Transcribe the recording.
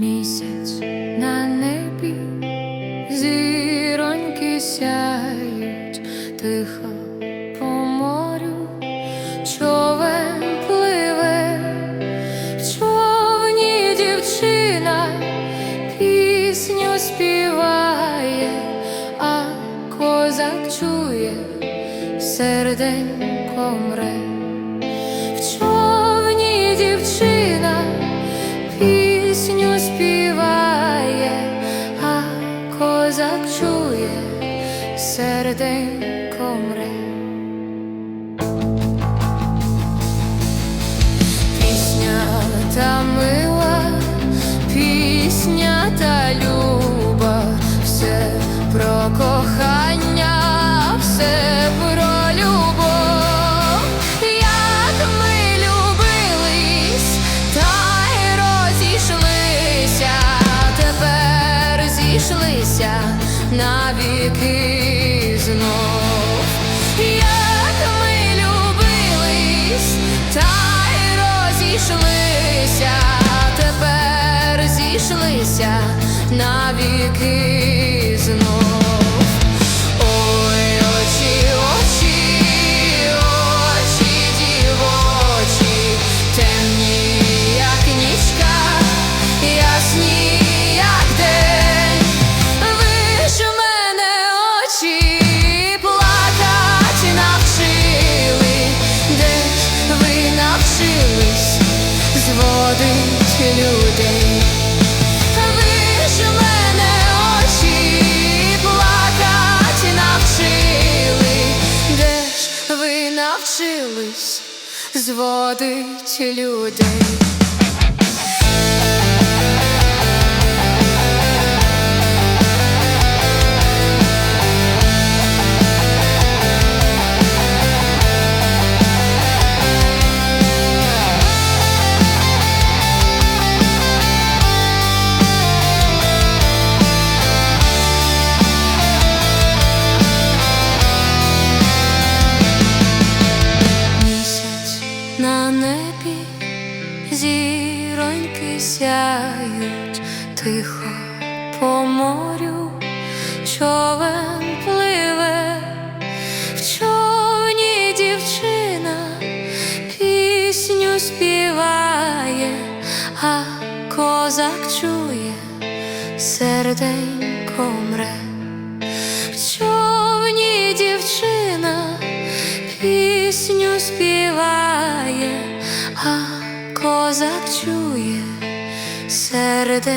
Місяць на небі, зіроньки сяють тихо по морю, човен пливе, в човні дівчина пісню співає, а козак чує, серденько мре. Серденько мре. Пісня та мила, пісня та люба, все про кохання, все про любов, як ми любились, та й розійшлися, тепер зійшлися навіки ж ви навчились зводить людей. Зводить людей. На небі, зіроньки сяють тихо по морю, човен пливе, в човні дівчина пісню співає, а козак чує, серденько мре. В човні дівчина пісню співає, а козак чує, серденько